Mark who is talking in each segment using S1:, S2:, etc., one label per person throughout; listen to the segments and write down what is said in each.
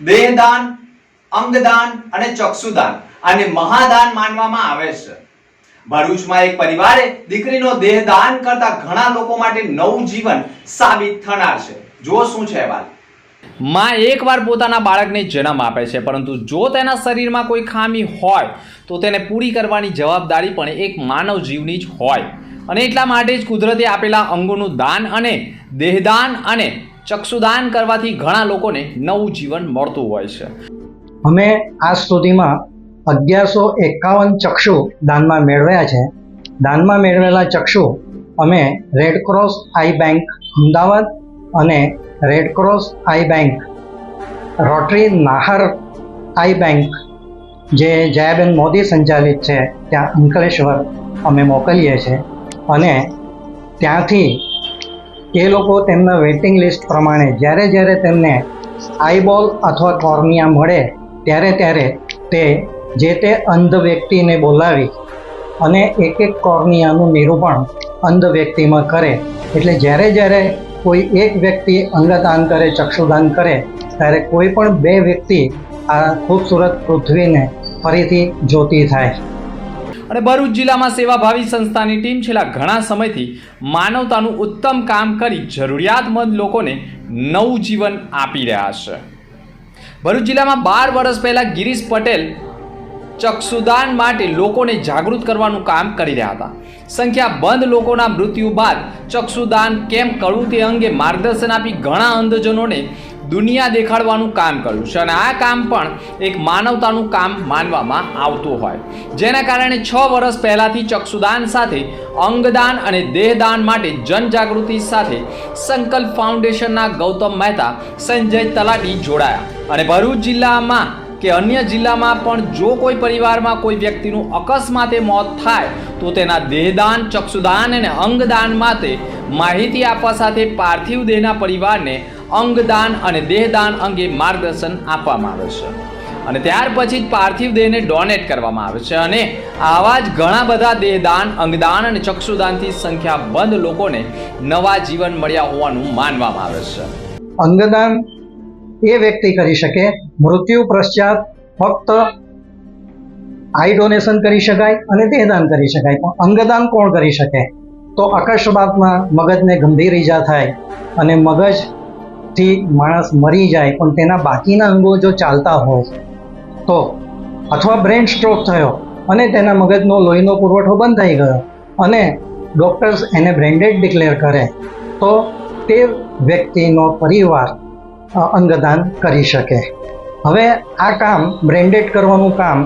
S1: દેહદાન, અંગદાન અને ચક્ષુદાન આને મહાદાન માનવામાં આવે છે. ભરૂચમાં એક પરિવારે દીકરીનો દેહદાન કરતા ઘણા લોકો માટે નવું જીવન સાબિત થનાર છે. જો શું છે અહેવાલ. માં એકવાર પોતાના બાળકને જન્મ આપે છે, પરંતુ જો તેના શરીરમાં કોઈ ખામી હોય, તો તેને પૂરી કરવાની જવાબદારી પણ એક માનવ જીવની જ હોય. અને એટલા માટે જ કુદરતે આપેલા અંગોનું દાન અને દેહદાન અને ચક્ષુદાન કરવાથી ઘણા લોકોને નવું જીવન મળતું હોય છે.
S2: અમે આજ સુધીમાં અગિયારસો એકાવન ચક્ષુ દાનમાં મેળવ્યા છે. દાનમાં મેળવેલા ચક્ષુ અમે red cross eye bank Ahmedabad અને red cross eye bank rotary Nahar eye bank જે જયાબેન મોદી સંચાલિત છે, ત્યાં અંકલેશ્વર અમે મોકલીએ છીએ. અને ત્યાંથી એ લોકો તેમના વેઇટિંગ લિસ્ટ પ્રમાણે જ્યારે જ્યારે તેમને આઈબોલ અથવા કોર્નિયા મળે, ત્યારે ત્યારે તે જે તે અંધ વ્યક્તિને બોલાવી અને એક એક કોર્નિયાનું નિરૂપણ અંધ વ્યક્તિમાં કરે. એટલે જ્યારે જ્યારે કોઈ એક વ્યક્તિ અંગદાન કરે, ચક્ષુદાન કરે, ત્યારે કોઈ પણ બે વ્યક્તિ આ ખૂબસૂરત પૃથ્વીને ફરીથી જોતી થાય.
S1: અને ભરૂચ જિલ્લામાં સેવાભાવી સંસ્થાની ટીમ છેલ્લા ઘણા સમયથી માનવતાનું ઉત્તમ કામ કરી જરૂરિયાતમંદ લોકોને નવું જીવન આપી રહ્યા છે. ભરૂચ જિલ્લામાં બાર વર્ષ પહેલાં ગિરીશ પટેલ ચક્ષુદાન માટે લોકોને જાગૃત કરવાનું કામ કરી રહ્યા હતા. સંખ્યાબંધ લોકોના મૃત્યુ બાદ ચક્ષુદાન કેમ કરવું તે અંગે માર્ગદર્શન આપી ઘણા અંધજનોને દુનિયા દેખાડવાનું કામ કર્યું છે અને આ કામ પણ એક માનવતાનું કામ માનવામાં આવતું હોય. જેના કારણે છ વર્ષ પહેલાથી ચક્ષુદાન સાથે, અંગદાન અને દેહદાન માટે જનજાગૃતિ સાથે સંકલ્પ ફાઉન્ડેશનના ગૌતમ મહેતા, સંજય તલાટી જોડાયા. અને ભરૂચ જિલ્લામાં કે અન્ય જિલ્લામાં પણ જો કોઈ પરિવારમાં કોઈ વ્યક્તિનું અકસ્માતે મોત થાય, તો તેના દેહદાન, ચક્ષુદાન અને અંગદાન માટે માહિતી આપવા સાથે પાર્થિવ દેહના પરિવારને અંગદાન અને દેહદાન અંગે માર્ગદર્શન આપવામાં આવે છે. અને ત્યાર પછી જ પાર્થિવ દેહને ડોનેટ કરવામાં આવે છે અને આવા જ ઘણા બધા દેહદાન, અંગદાન અને ચક્ષુદાનથી સંખ્યાબંધ લોકોને નવા જીવન મળ્યા હોવાનું માનવામાં આવે છે.
S2: અંગદાન એ વ્યક્તિ કરી શકે, મૃત્યુ પશ્ચાત ફક્ત આઈ ડોનેશન કરી શકાય અને દેહદાન કરી શકાય. પણ અંગદાન કોણ કરી શકે? તો અકસ્માતમાં મગજને ગંભીર ઈજા થાય અને મગજથી માણસ મરી જાય, પણ તેના બાકીના અંગો જો ચાલતા હોય, તો અથવા બ્રેન સ્ટ્રોક થયો અને તેના મગજનો લોહીનો પુરવઠો બંધ થઈ ગયો અને ડૉક્ટર્સ એને બ્રેન્ડેડ ડિક્લેર કરે, તો તે વ્યક્તિનો પરિવાર અંગદાન કરી શકે. હવે આ કામ બ્રેન્ડેડ કરવાનું કામ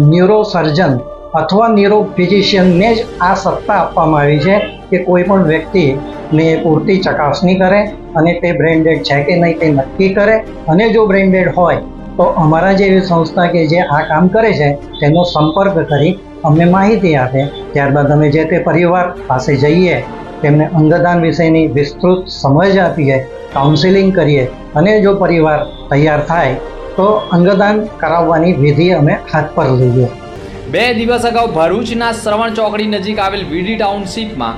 S2: ન્યુરોસર્જન અથવા ન્યુરો ફિઝિશિયનને જ આ સત્તા આપવામાં આવી છે કે કોઈ પણ વ્યક્તિને પૂરતી ચકાસણી કરે અને તે બ્રેન્ડેડ છે કે નહીં તે નક્કી કરે. અને જો બ્રેન્ડેડ હોય, તો અમારા જેવી સંસ્થા કે જે આ કામ કરે છે, તેનો સંપર્ક કરી અમને માહિતી આપે. ત્યારબાદ અમે જે તે પરિવાર પાસે જઈએ, તેમને અંગદાન વિશેની વિસ્તૃત સમજ આપીએ કાઉન્સિલિંગ કરીએ અને જો પરિવાર તૈયાર થાય, તો અંગદાન કરાવવાની વિધિ અમે હાથ પર લઈએ.
S1: બે દિવસ અગાઉ ભરૂચના શ્રવણ ચોકડી નજીક આવેલ વીડી ટાઉનશીપમાં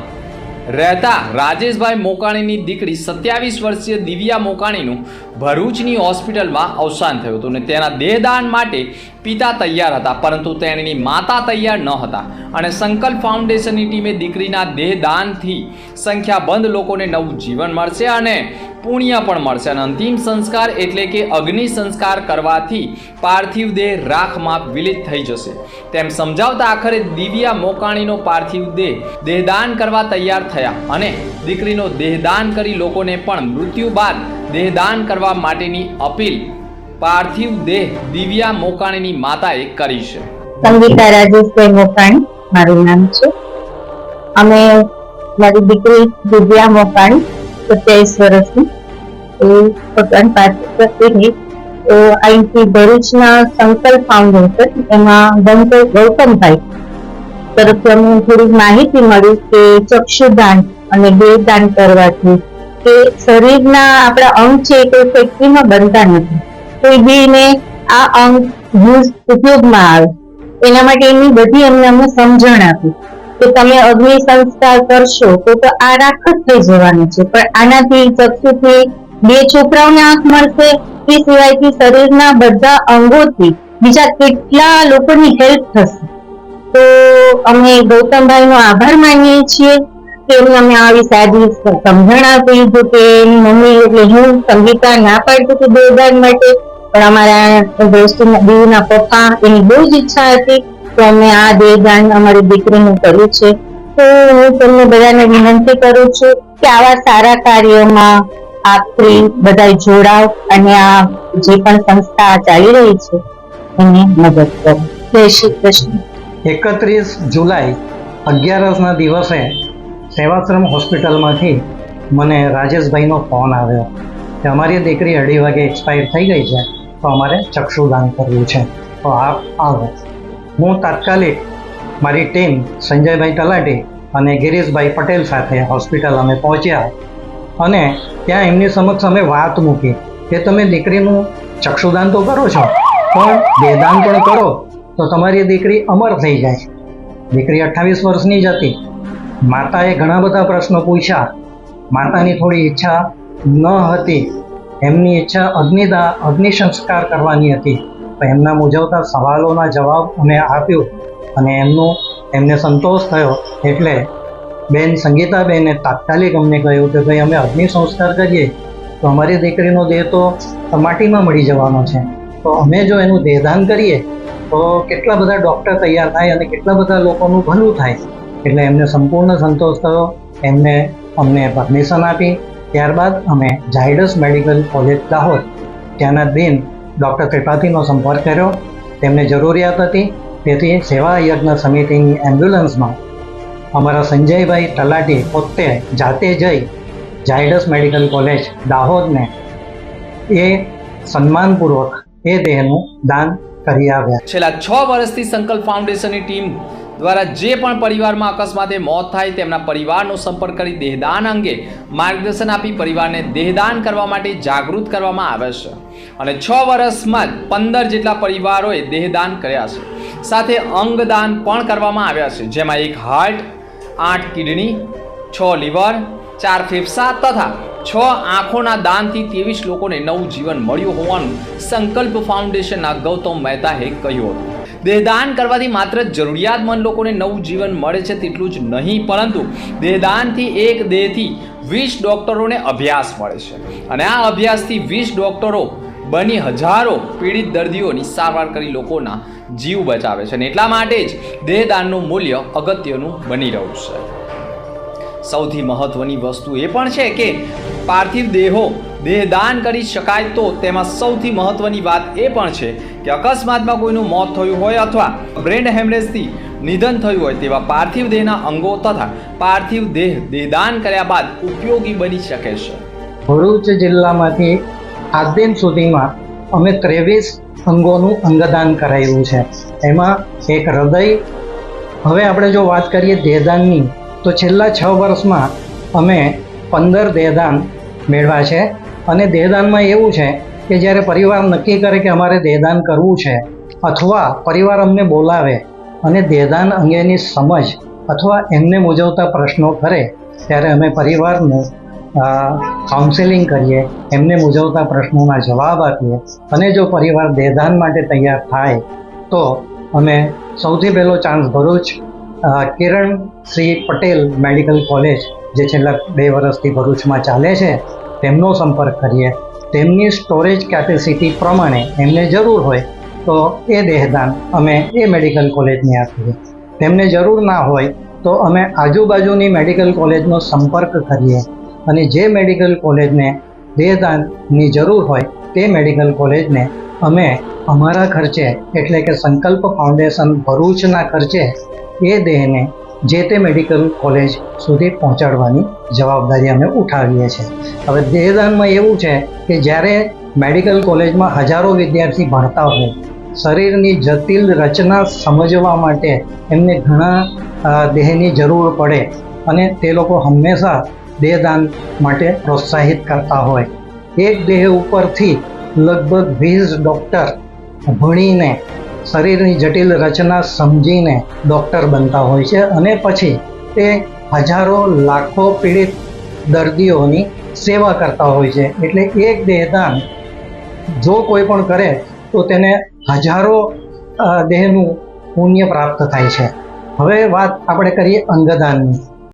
S1: રહેતા રાજેશભાઈ મોકાણીની દીકરી સત્યાવીસ વર્ષીય દિવ્યા મોકાણીનું ભરૂચની હોસ્પિટલમાં અવસાન થયું હતું અને તેના દેહદાન માટે પિતા તૈયાર હતા, પરંતુ તેણીની માતા તૈયાર ન હતા અને સંકલ્પ ફાઉન્ડેશનની ટીમે દીકરીના દેહદાનથી સંખ્યાબંધ લોકોને નવું જીવન મળશે અને પુણ્ય પણ મળશે અને અંતિમ સંસ્કાર એટલે કે અગ્નિ સંસ્કાર કરવાથી પાર્થિવ દેહ રાખમાં વિલિત થઈ જશે. તેમ સમજાવતા આખરે દિવ્યા મોકાણીનો પાર્થિવ દેહ દેહદાન કરવા તૈયાર થયા અને દીકરીનો દેહદાન કરી લોકોને પણ મૃત્યુ બાદ દેહદાન કરવા માટેની અપીલ પાર્થિવ દેહ દિવ્યા મોકાણીની માતાએ કરી છે.
S3: સંગીતા રાજેશભાઈ મોકાણી, મારું નામ છે. અમે મારી દીકરી દિવ્યા મોકાણી, સત્યાવીસ વર્ષની. એ ભગવાન પાસે પ્રત્યેની તો અહીંથી ભરૂચના સંકલ્પ ફાઉન્ડેશન એમાં ગૌતમભાઈ તરફથી અમને થોડી માહિતી મળી કે ચક્ષુદાન અને દેહદાન કરવાથી કે શરીરના આપણા અંગ છે એ કોઈ ફેક્ટરીમાં બનતા નથી. કોઈ બીને આ અંગ યુઝ ઉપયોગમાં આવે. એના માટે એની બધી અમને અમને સમજણ આપી. કે તમે અગ્નિ સંસ્કાર કરશો તો તો આ રાખ જ થઈ જવાનું છે. પણ આનાથી ચક્ષુથી બે છોકરાઓને આંખ મળશે દીકરી સિવાયથી શરીરના બધા અંગોથી બીજા કેટલા લોકોની હેલ્પ થશે. તો અમે ગૌતમભાઈ નો આભાર માનીએ છીએ કે એમને અમે આવી સાદી સમજણ આપી દીધું કે એની મમ્મી એટલે હું સંગીતા ના પાડતી હતી દેવદાન માટે. પણ અમારા દોસ્ત દીવના પપ્પા એની બહુ જ ઈચ્છા હતી તો અમે આ દેવદાન અમારી દીકરીનું કર્યું છે. તો હું તમને બધાને વિનંતી કરું છું કે આવા સારા કાર્યોમાં આપણી બધા જોડાવ અને આ જે પણ સંસ્થા ચાલી રહી છે એને મદદ કરો. જય શ્રી કૃષ્ણ.
S2: એકત્રીસ જુલાઈ અગિયારસના દિવસે સેવાશ્રમ હોસ્પિટલમાંથી મને રાજેશભાઈનો ફોન આવ્યો કે અમારી દીકરી અઢી વાગે એક્સપાયર થઈ ગઈ છે તો અમારે ચક્ષુદાન કરવું છે. તો આપ આવો. હું તાત્કાલિક મારી ટીમ સંજયભાઈ તલાટી અને ગિરીશભાઈ પટેલ સાથે હોસ્પિટલ અમે પહોંચ્યા. અને ત્યાં એમની સમક્ષ અમે વાત મૂકી. કે તમે દીકરીનું ચક્ષુદાન તો કરો છો, પણ દેહદાન પણ કરો, તો તમારી દીકરી અમર થઈ જાય. દીકરી અઠ્ઠાવીસ વર્ષની જ હતી. માતાએ ઘણા બધા પ્રશ્નો પૂછ્યા. માતાની થોડી ઈચ્છા ન હતી. એમની ઈચ્છા અગ્નિદા, અગ્નિ સંસ્કાર કરવાની હતી. તો એમના મૂંઝવતા સવાલોના જવાબ અમે આપ્યું અને એમનું, એમને સંતોષ થયો એટલે બેન, સંગીતાબેને તાત્કાલિક અમને કહ્યું કે ભાઈ, અમે અગ્નિ સંસ્કાર કરીએ તો અમારી દીકરીનો દેહ તો માટીમાં મળી જવાનો છે. તો અમે જો એનું દેહદાન કરીએ તો કેટલા બધા ડૉક્ટર તૈયાર થાય અને કેટલા બધા લોકોનું ભલું થાય. એટલે એમને સંપૂર્ણ સંતોષ થયો. એમને અમને પરમિશન આપી. ત્યારબાદ અમે ઝાયડસ મેડિકલ કોલેજ દાહોદ ત્યાંના બેન ડૉક્ટર ત્રિપાઠીનો સંપર્ક કર્યો. તેમને જરૂરિયાત હતી. તેથી સેવા યજ્ઞ સમિતિની એમ્બ્યુલન્સમાં અમારા સંજયભાઈ તલાટી પોતે જાતે જઈ ઝાયડસ મેડિકલ કોલેજ દાહોદને એ સન્માનપૂર્વક એ દેહનું દાન કરી આવ્યા.
S1: છેલ્લા છ વર્ષથી સંકલ્પ ફાઉન્ડેશનની ટીમ દ્વારા જે પણ પરિવારમાં અકસ્માતે મોત થાય તેમના પરિવારનો સંપર્ક કરી દેહદાન અંગે માર્ગદર્શન આપી પરિવારને દેહદાન કરવા માટે જાગૃત કરવામાં આવે છે. અને છ વર્ષમાં જ પંદર જેટલા પરિવારોએ દેહદાન કર્યા છે. સાથે અંગદાન પણ કરવામાં આવ્યા છે. જેમાં એક હાર્ટ આઠ કિડની, છ લીવર, ચાર ફેફસા તથા છ આંખોના દાનથી ત્રેવીસ લોકોને નવું જીવન મળ્યું હોવાનું સંકલ્પ ફાઉન્ડેશનના ગૌતમ મહેતાએ કહ્યું હતું. દેહદાન કરવાથી માત્ર જરૂરિયાતમંદ લોકોને નવું જીવન મળે છે તેટલું જ નહીં, પરંતુ દેહદાનથી એક દેહથી વીસ ડોક્ટરોને અભ્યાસ મળે છે. અને આ અભ્યાસથી વીસ ડોક્ટરો બની હજારો પીડિત દર્દીઓની સારવાર કરી લોકોના જીવ બચાવે છે અને એટલા માટે જ દેહદાનનું મૂલ્ય અગત્યનું બની રહ્યું છે. સૌથી મહત્વની વસ્તુ એ પણ છે કે પાર્થિવ દેહો દેહદાન કરી શકાય તો તેમાં સૌથી મહત્વની વાત એ પણ છે કે અકસ્માતમાં કોઈનું મોત થયું હોય અથવા બ્રેન હેમરેજથી નિધન થયું હોય તેવા પાર્થિવ દેહના અંગો તથા પાર્થિવ દેહ દેહદાન કર્યા બાદ ઉપયોગી બની શકે છે.
S2: ભરૂચ જિલ્લામાંથી આજ દિન સુધીમાં અમે ત્રેવીસ અંગોનું અંગદાન કરાયું છે. એમાં એક હૃદય, હવે આપણે જો વાત કરીએ દેહદાનની, તો છેલ્લા છ વર્ષમાં અમે પંદર દેહદાન મેળવ્યા છે. અને દેહદાનમાં એવું છે કે જ્યારે પરિવાર નક્કી કરે કે અમારે દેહદાન કરવું છે, અથવા પરિવાર અમને બોલાવે અને દેહદાન અંગેની સમજ અથવા એમને મૂજવતા પ્રશ્નો કરે, ત્યારે અમે પરિવારનું કાઉન્સેલિંગ કરીએ, એમને મૂંઝવતા પ્રશ્નોના જવાબ આપીએ અને જો પરિવાર દેહદાન માટે તૈયાર થાય, તો અમે સૌથી પહેલો chance Bharuch Kiran Shri Patel medical college, જે છેલ્લા બે વર્ષથી ભરૂચમાં ચાલે છે, તેમનો સંપર્ક કરીએ. તેમની સ્ટોરેજ કેપેસિટી પ્રમાણે એમને જરૂર હોય, તો એ દેહદાન અમે એ મેડિકલ કોલેજને આપીએ. તેમને જરૂર ના હોય, તો અમે આજુબાજુની મેડિકલ કોલેજનો સંપર્ક કરીએ. અને જે મેડિકલ કોલેજને દેહદાનની જરૂર હોય તે મેડિકલ કોલેજને અમે અમારા ખર્ચે એટલે કે સંકલ્પ ફાઉન્ડેશન ભરૂચના ખર્ચે એ દેહને જે તે મેડિકલ કોલેજ સુધી પહોંચાડવાની જવાબદારી અમે ઉઠાવીએ છીએ. હવે દેહદાનમાં એવું છે કે જ્યારે મેડિકલ કોલેજમાં હજારો વિદ્યાર્થી ભણતા હોય, શરીરની જટિલ રચના સમજવા માટે એમને ઘણા દેહની જરૂર પડે અને તે લોકો હંમેશા દેહદાન માટે પ્રોત્સાહિત કરતા હોય. એક દેહ ઉપરથી લગભગ વીસ ડૉક્ટર ભણીને, શરીરની જટિલ રચના સમજીને ડૉક્ટર બનતા હોય છે અને પછી તે હજારો લાખો પીડિત દર્દીઓની સેવા કરતા હોય છે. એટલે એક દેહદાન જો કોઈ પણ કરે, તો તેને હજારો દેહનું પુણ્ય પ્રાપ્ત થાય છે. હવે વાત આપણે કરીએ અંગદાનની.